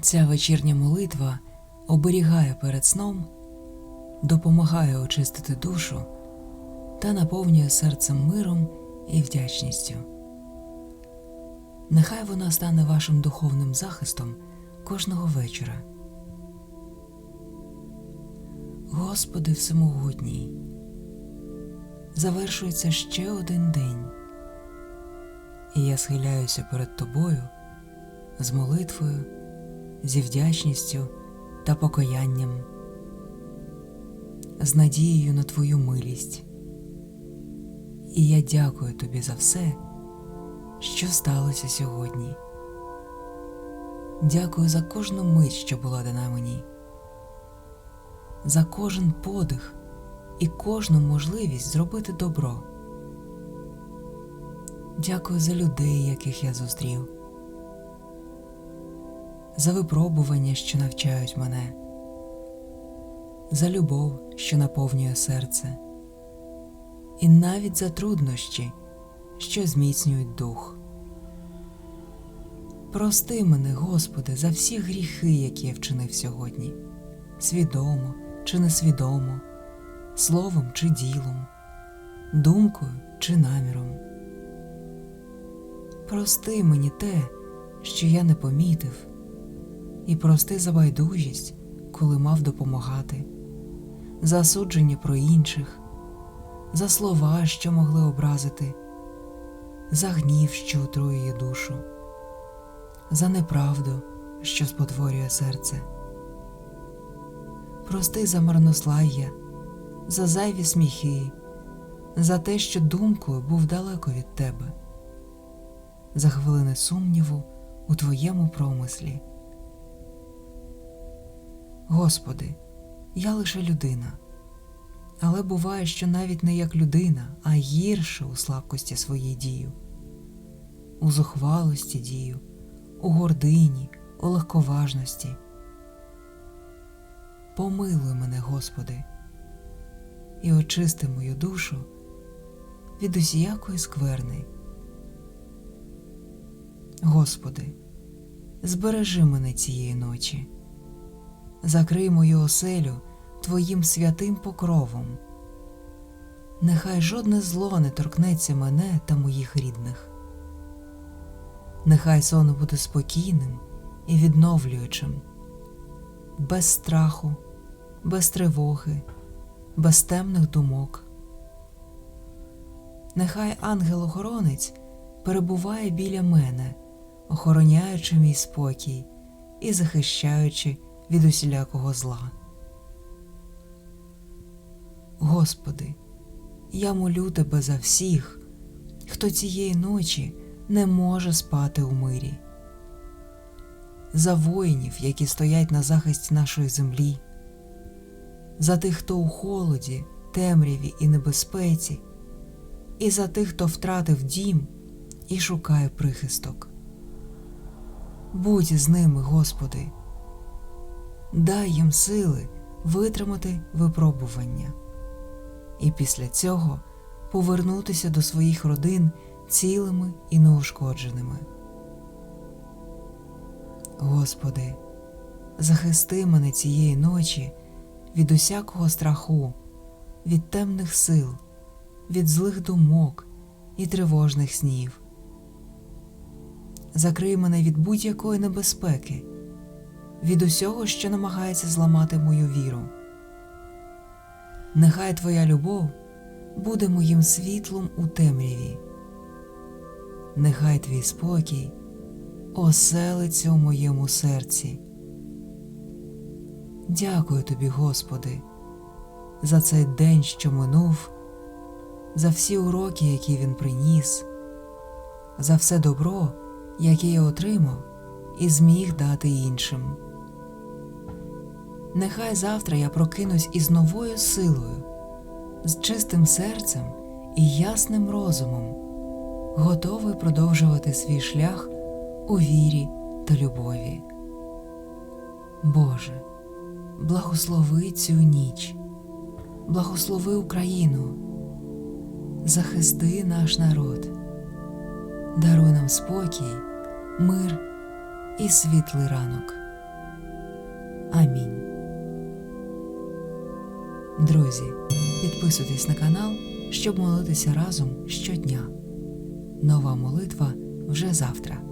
Ця вечірня молитва оберігає перед сном, допомагає очистити душу та наповнює серцем миром і вдячністю. Нехай вона стане вашим духовним захистом кожного вечора. Господи Всемогутній, завершується ще один день, і я схиляюся перед Тобою з молитвою, зі вдячністю та покаянням, з надією на Твою милість. І я дякую Тобі за все, що сталося сьогодні. Дякую за кожну мить, що була дана мені, за кожен подих і кожну можливість зробити добро. Дякую за людей, яких я зустрів, за випробування, що навчають мене, за любов, що наповнює серце, і навіть за труднощі, що зміцнюють дух. Прости мене, Господи, за всі гріхи, які я вчинив сьогодні, свідомо чи несвідомо, словом чи ділом, думкою чи наміром. Прости мені те, що я не помітив, і прости за байдужість, коли мав допомагати, за судження про інших, за слова, що могли образити, за гнів, що отруює душу, за неправду, що спотворює серце. Прости за марнослав'я, за зайві сміхи, за те, що думкою був далеко від тебе, за хвилини сумніву у твоєму промислі. Господи, я лише людина, але буває, що навіть не як людина, а гірше у слабкості своїй дію, у зухвалості дію, у гордині, у легковажності. Помилуй мене, Господи, і очисти мою душу від усіякої скверни. Господи, збережи мене цієї ночі, закрий мою оселю Твоїм святим покровом. Нехай жодне зло не торкнеться мене та моїх рідних. Нехай сон буде спокійним і відновлюючим, без страху, без тривоги, без темних думок. Нехай ангел-охоронець перебуває біля мене, охороняючи мій спокій і захищаючи від усілякого зла. Господи, я молю Тебе за всіх, хто цієї ночі не може спати у мирі, за воїнів, які стоять на захисті нашої землі, за тих, хто у холоді, темряві і небезпеці, і за тих, хто втратив дім і шукає прихисток. Будь з ними, Господи, дай їм сили витримати випробування і після цього повернутися до своїх родин цілими і неушкодженими. Господи, захисти мене цієї ночі від усякого страху, від темних сил, від злих думок і тривожних снів. Закрий мене від будь-якої небезпеки, від усього, що намагається зламати мою віру. Нехай Твоя любов буде моїм світлом у темряві. Нехай Твій спокій оселиться у моєму серці. Дякую Тобі, Господи, за цей день, що минув, за всі уроки, які він приніс, за все добро, яке я отримав і зміг дати іншим. Нехай завтра я прокинусь із новою силою, з чистим серцем і ясним розумом, готовий продовжувати свій шлях у вірі та любові. Боже, благослови цю ніч, благослови Україну, захисти наш народ, даруй нам спокій, мир і світлий ранок. Амінь. Друзі, підписуйтесь на канал, щоб молитися разом щодня. Нова молитва вже завтра.